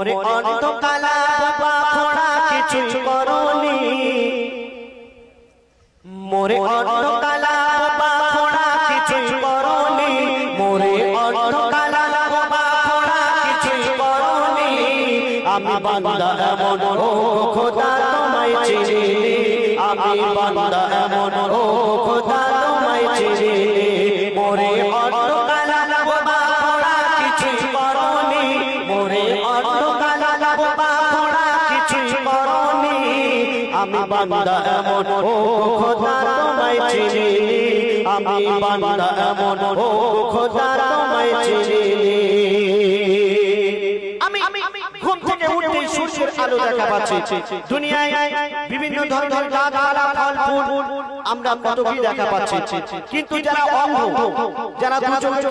মোরে অন্ধকালা বাবা খোড়া কিছু করনি। মোরে অন্ধকালা বাবা খোড়া কিছু করনি। মোরে অন্ধকালা বাবা খোড়া কিছু করনি। আমি বান্দা এমন ও খোদা তোমায় চিনি। আমি বান্দা এমন ও খোদা আমি বান্দা এমন ও খোদা তোমায় চিনি। আমি বান্দা এমন ও খোদা তোমায় চিনি। উঠতেই সূর্যের আলো দেখা পাচ্ছি। দুনিয়ায় বিভিন্ন ধরনের গাছপালা ফল ফুল আমরা কত কি দেখা পাচ্ছি। কিন্তু যারা অন্ধ যারা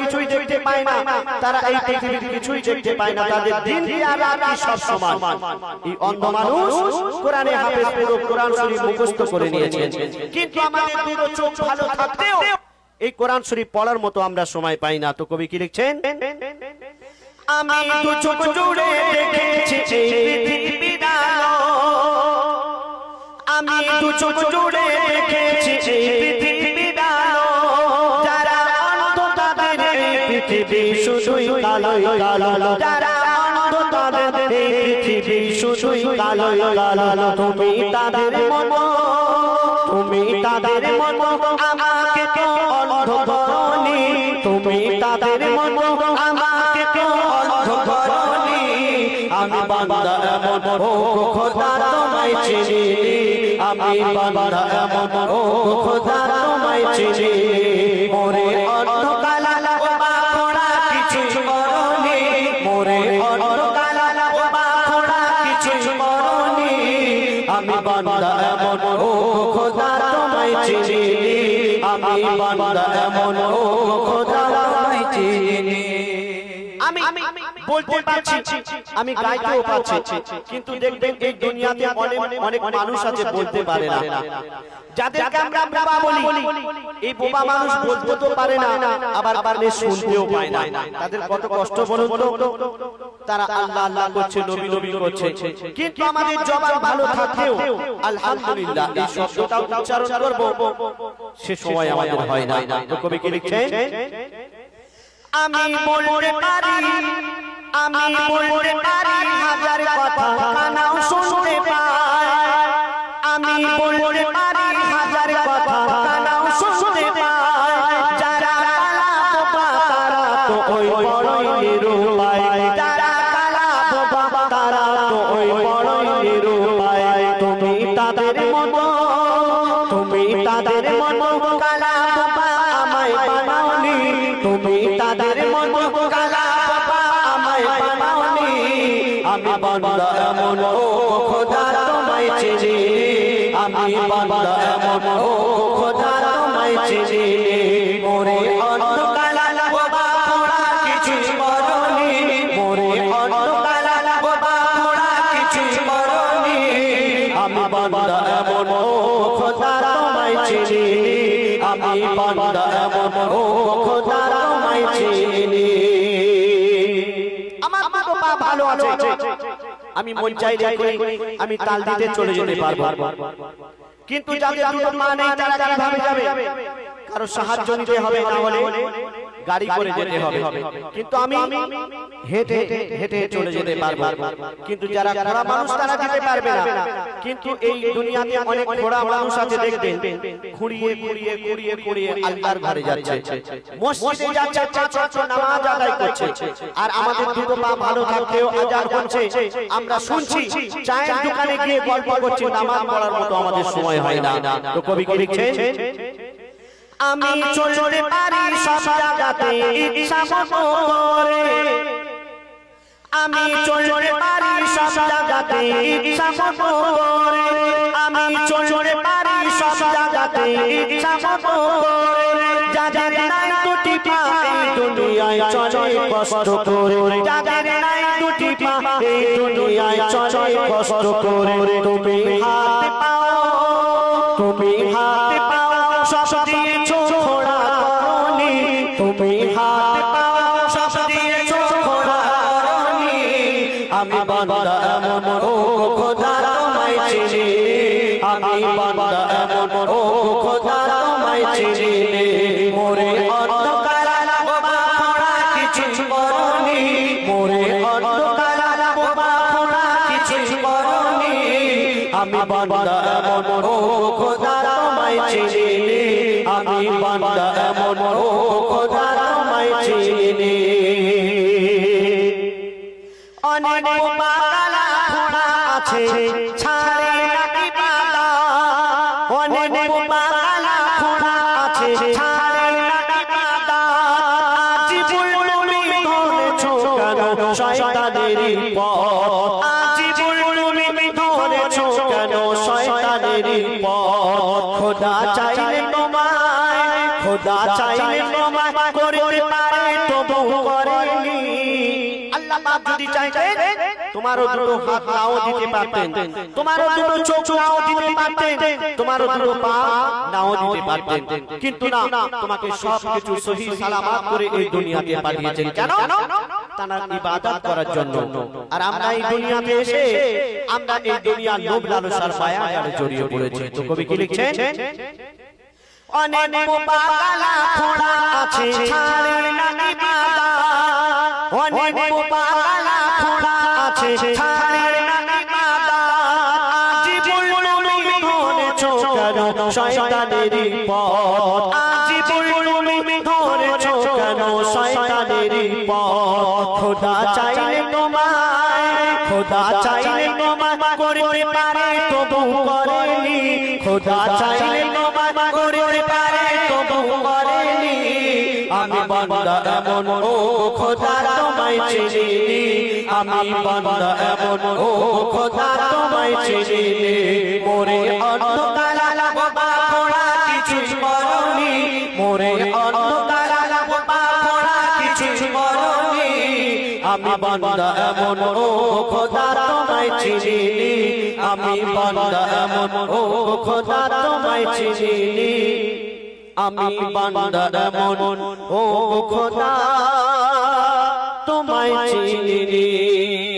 কিছুই দেখতে পায় না তারা এই পৃথিবীর কিছুই দেখতে পায় না। তাদের দিন আর রাত সব সমান। এই অন্ধ মানুষ কোরআনে হাফেজ পুরো কোরআন শরীফ মুখস্থ করে নিয়েছে। কিন্তু আমাদের দুটো চোখ ভালো থাকতেও এই কোরআন শরীফ পড়ার মতো আমরা সময় পাই না। তো কবি কি লিখছেন? আমি দু চোখ জুড়ে দেখেছি আমি দু চোখ জুড়ে দেখেছি যারা অন্ধ তাদের পৃথিবী শুধুই কালো কালো। যারা অন্ধ তুমি তাদের মতো আমাকে অন্ধ তুমি তাদের আমাকে আমি বান্দা এমন ও আমি বান্দা এমন ও খোদা তোমায় চিনি। আমি বান্দা এমন ও খোদা তোমায় চিনি। আমি বলতে পারছি আমি গাইতেও পারছি কিন্তু দেখবেন এই দুনিয়াতে অনেক অনেক মানুষ আছে বলতে পারে না। যাদেরকে আমরা বোবা বলি এই বোবা মানুষ বলতে তো পারে না আবার পারলে শুনতেও পায় না। তাদের কত কষ্ট বলুন তো। তারা আল্লাহ আল্লাহ করছে নবী নবী করছে। কিন্তু আমাদের জবান ভালো থাকতেও আলহামদুলিল্লাহ এই শব্দটা উচ্চারণ করব। সে সময় আমাদের হয় না। কবি কি লিখছেন আমি বলতে পারি আমি বলতে পারি হাজার কথা কানাও শুনতে পায় আমি বলতে পারি হাজার কথা তুমি তাদের মতো, তুমি তাদের মতো তুমি তাদের আমি বান্দা এমন খোদা তোমায় চিনি। আমি খোদা মোরে বান্দা এমন খোদা তোমায় চিনি। আমি বান্দা এমন ও খোদা তোমায় চিনি। আমার দুটো পা ভালো আছে। আমি মন চাই করি আমি তাল দিতে চলে যেতে পারব। কিন্তু যাদের দুটো পা নেই তারা কীভাবে যাবে? কারও সাহায্য নিতে হবে না হলে গাড়ি করে যেতে হবে। কিন্তু আমি হেঁটে হেঁটে চলে যেতে পারব। কিন্তু যারা ঘোড়া মানুষ তারা যেতে পারবে না। কিন্তু এই দুনিয়াতে অনেক ঘোড়া মানুষ আছে দেখবেন। খুঁড়িয়ে খুঁড়িয়ে খুঁড়িয়ে খুঁড়িয়ে আল্লাহর ঘরে যাচ্ছে। মসজিদে যাচ্ছে পাঁচ ওয়াক্ত নামাজ আদায় করছে। আর আমাদের দুটো পা ভালো থাকতেও আজান হচ্ছে। আমরা শুনছি। চায়ের দোকানে গিয়ে গল্প করছি নামাজ পড়ার মতো আমাদের সময় হয় না। তো কবি কি লিখছেন? আমি চলতে পারি সব জায়গাতে ইচ্ছা মতো করে। আমি চলতে পারি সব জায়গাতে ইচ্ছা মতো করে। আমি চলতে পারি সব জায়গাতে ইচ্ছা মতো করে। যাদের নাই দুটি পা এই দুনিয়ায় চলে কষ্ট করে। যাদের নাই দুটি পা এই দুনিয়ায় চলে কষ্ট করে। তুমি হাত পাও তুমি হাত পাও সব দিয়েছ সব দিয়েছ খোড়া করনি আমি বান্দা এমন ও খোদা তোমায় চিনি। এমন ও খোদা তোমায় চিনি। মোরে অন্ধকার লাগবা করনি। মোরে অন্ধকার লাগবা খোড়া কিছু করনি। আমি বান্দা এমন ও খোদা তোমায় চিনি। এমন ও খোদা অনেক পাগলা ঘোড়া আছে খোদা চাইলে তোমায় করতে পারে তবু করেনি। আল্লাহ পাক যদি চাইতেন তোমারও দুটো হাত নাও দিতে পারতেন। তোমারও দুটো চোখ নাও দিতে পারতেন। তোমারও দুটো পা নাও দিতে পারতেন। কিন্তু না তোমাকে সব সহি সালামাত করে এই দুনিয়াতে পাঠিয়েছেন কেন? তার ইবাদত করার জন্য। আর আমরা এই দুনিয়াতে এসে আমরা এই দুনিয়ার লোভ লালসার জড়িয়ে পড়েছি। তো কবি কি লিখছেন? অনেক পাগলা খোড়া আছে ছাড়ে না ইবাদত অনেক পাগলা খোড়া আছে ছাড়ে না ইবাদত আজ বুলবুলি ধরেছো কেন? শয়তানের পথ। আজ বুলবুলি ধরেছো কেন? শয়তানের পথ। খোদা চাইলে তোমায় খোদা চাইলে তোমায় করতে পারে তবু করেনি খোদা চাইলে তোমায় করে পারে তবু করেনি। আমি বান্দা এমন ও খোদা তোমায় চিনি। আমি বান্দা এমন ও খোদা তোমায় চিনি। মোরে অন্ধকার বান্দা এমন, ও খোদা তোমায় চিনি। আমি বান্দা এমন, ও খোদা তোমায় চিনি। আমি বান্দা এমন, ও খোদা তোমায় চিনি।